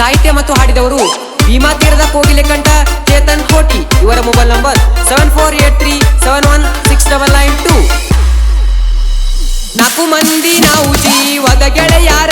ಸಾಹಿತ್ಯ ಮತ್ತು ಹಾಡಿದವರು ಭೀಮಾ ತೀರದ ಕೋಗಿಲೆ ಕಂಠ ಚೇತನ್ ಕೋಟಿ. ಇವರ mobile number seven four eight three seven one six double nine two ನಾಲ್ಕು ಮಂದಿ ನಾವು ಜೀವದ ಗೆಳೆಯಾರ.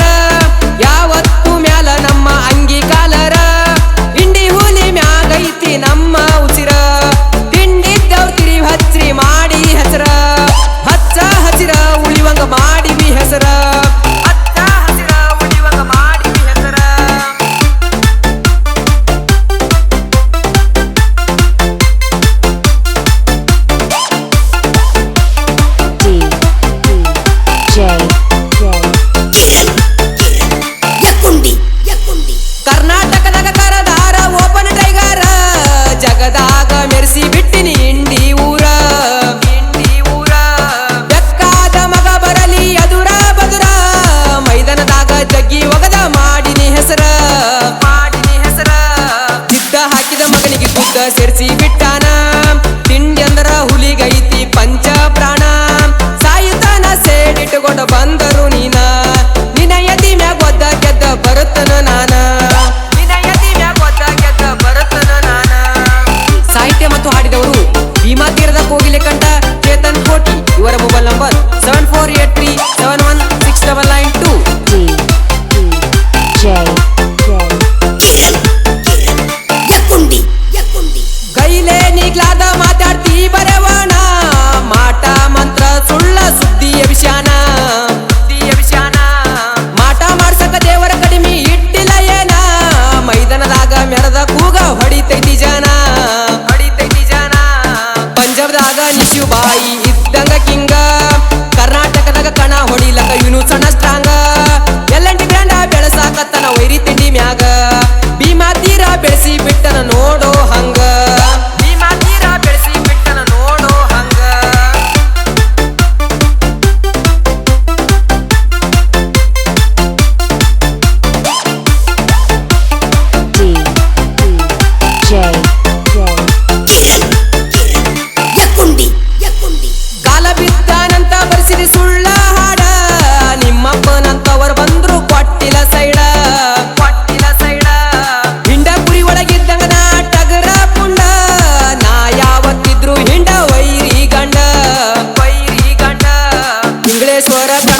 ಸೇರಿಸಿ ಬಿಟ್ಟಾನ. ತಿಂಡಿ ಅಂದ್ರ ಹುಲಿಗೈತಿ ಪಂಚ ಪ್ರಾಣ ಸಾಯುತ್ತಾನ ಸೇಡಿಟ್ಟುಕೊಂಡು ಬಂದರು ನೀನ. ನಿನ ಯತಿ ಮ್ಯಾಗ ಒದ್ದ ಗೆದ್ದ ಬರುತ್ತನ ನಾನ. ನಿನಯದಿ ಮ್ಯಾಗ ಒದ್ದ ಗೆದ್ದ ಬರುತ್ತನ ನಾನ. ಸಾಹಿತ್ಯ ಮತ್ತು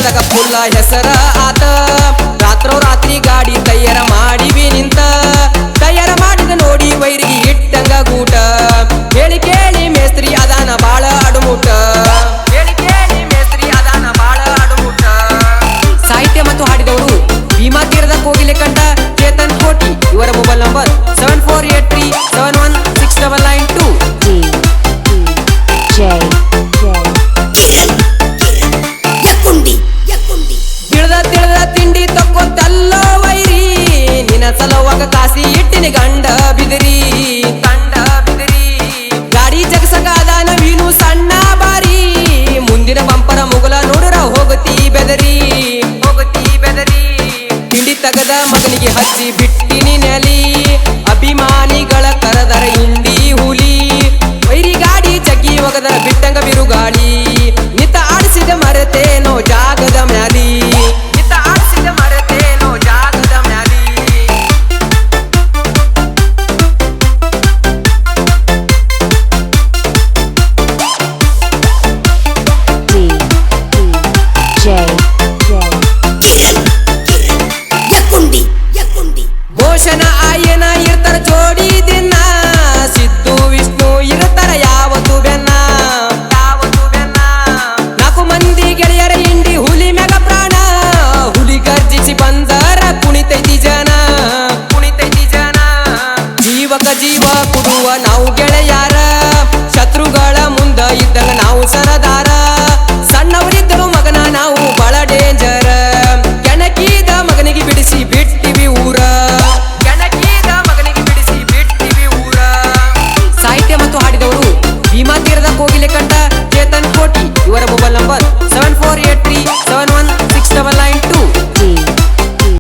ಇಂಗ್ಲೇಶ್ವರ ಫುಲ್ಲ ಹೆಸರ ಆತ. ರಾತ್ರೋ ರಾತ್ರಿ ಗಾಡಿ ತಯಾರ ಮಾಡಿವಿ ನಿಂತ. ತಯಾರ ಮಾಡಿದ ನೋಡಿ ವೈರಿಗೆ ಇಟ್ಟಂಗ ಗೂಟ. ಹೇಳಿ ಕೇಳಿ ಮೇಸ್ತ್ರಿ ಅದಾನ ಬಾಳ ಅಡುಮೂಟ. ಹೇಳಿ ಕೇಳಿ ಮೇಸ್ತ್ರಿ ಅದಾನ ಬಾಳ ಅಡುಮೂಟ. ಸಾಹಿತ್ಯ ಮತ್ತು ಹಾಡಿದವರು ಭೀಮಾ ತೀರದ ಕೋಗಿಲೆ ಕಂಡ ಚೇತನ್ ಕೋಟಿ. ಇವರ mobile number seven four eight three seven one six double nine two ಸಲುವಾಗ ಕಾಸಿ ಇಟ್ಟಿನಿ ಗಂಡ ಬಿದಿರಿ. ಗಂಡ ಬಿದಿರಿ. ಗಾಡಿ ಜಗಸಗಾದ ನವೀನು ವೀನು ಸಣ್ಣ ಬಾರಿ. ಮುಂದಿನ ಬಂಪರ ಮುಗಲ ನೋಡರ ಹೋಗತಿ ಬೆದರಿ. ಹೋಗತಿ ಬೆದರಿ. ತಿಂಡಿ ತಗದ ಮಗನಿಗೆ ಹಚ್ಚಿ ಬಿಟ್ಟಿನಿ ಜೀವಕ ಜೀವ ಕೊಡುವ ನಾವು ಗೆಳೆಯಾರ. ಶತ್ರುಗಳ ಮುಂದ ಇದ್ದಾಗ ನಾವು ಸರದಾರ.